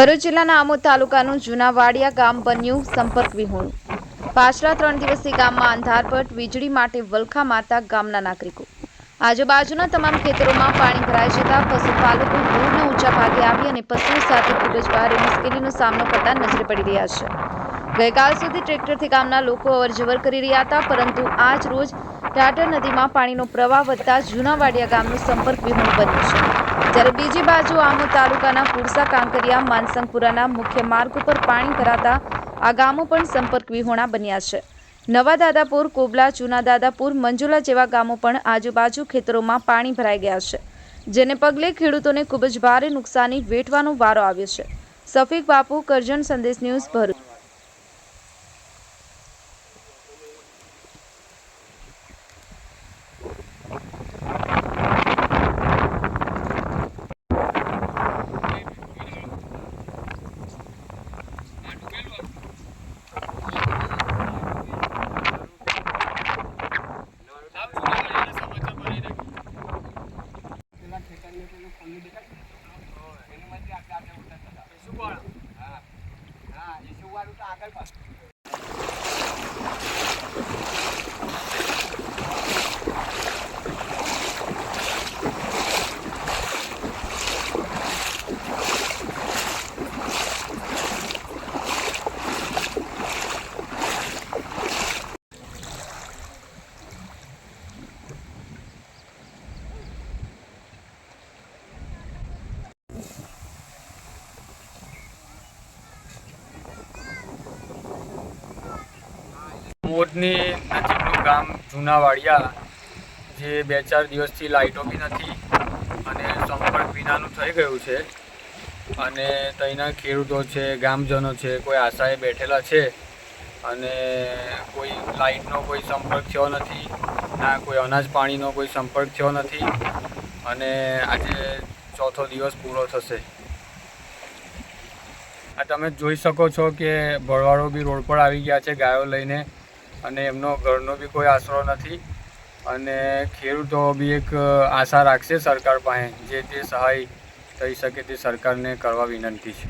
ભરૂચ જિલ્લાના આમોદ તાલુકાનું જૂના વાડિયા ગામ બન્યું સંપર્ક વિહોણું. પાછલા ત્રણ દિવસથી ગામમાં અંધારપટ, વીજળી માટે વલખા મારતા ગામના નાગરિકો. આજુબાજુના તમામ ખેતરોમાં પાણી ભરાઈ જતા પશુપાલકો દૂરના ઊંચા ભાગે આવી અને પશુઓ સાથે ખૂબ જ ભારે મુશ્કેલીનો સામનો કરતા નજરે પડી રહ્યા છે. ગઈકાલ સુધી ટ્રેક્ટરથી ગામના લોકો અવરજવર કરી રહ્યા હતા, પરંતુ આજ રોજ ટાટર નદીમાં પાણીનો પ્રવાહ વધતા જૂના વાડિયા ગામનું સંપર્ક વિહોણું બન્યું છે. જ્યારે બીજી બાજુ આમોદ તાલુકાના પુરસા કાંકરિયા, માનસંગપુરાના મુખ્ય માર્ગ ઉપર પાણી ભરાતા આ ગામો પણ સંપર્ક વિહોણા બન્યા છે. નવા દાદાપુર, કોબલા, જૂના દાદાપુર, મંજુલા જેવા ગામો પણ આજુબાજુ ખેતરોમાં પાણી ભરાઈ ગયા છે, જેને પગલે ખેડૂતોને ખૂબ જ ભારે નુકસાની વેઠવાનો વારો આવ્યો છે. સફીક બાપુ, કરજણ સંદેશ ન્યૂઝ ભરૂચ. calma. મોટની નજીકનું ગામ જૂનાવાડિયા, જે બે ચાર દિવસથી લાઇટો બી નથી અને સંપર્ક વિનાનું થઈ ગયું છે. અને ત્યાંના ખેડૂતો છે, ગામજનો છે, કોઈ આશાએ બેઠેલા છે અને કોઈ લાઇટનો કોઈ સંપર્ક થયો નથી, ના કોઈ અનાજ પાણીનો કોઈ સંપર્ક થયો નથી અને આજે ચોથો દિવસ પૂરો થશે. આ તમે જોઈ શકો છો કે ભરવાડો બી રોડ પર આવી ગયા છે ગાયો લઈને. અને એમનો ઘરનો બી કોઈ આશરો નથી. અને ખેડૂતો બી એક આશા રાખશે સરકાર પાસે, જે તે સહાય થઈ શકે તે સરકારને કરવા વિનંતી છે.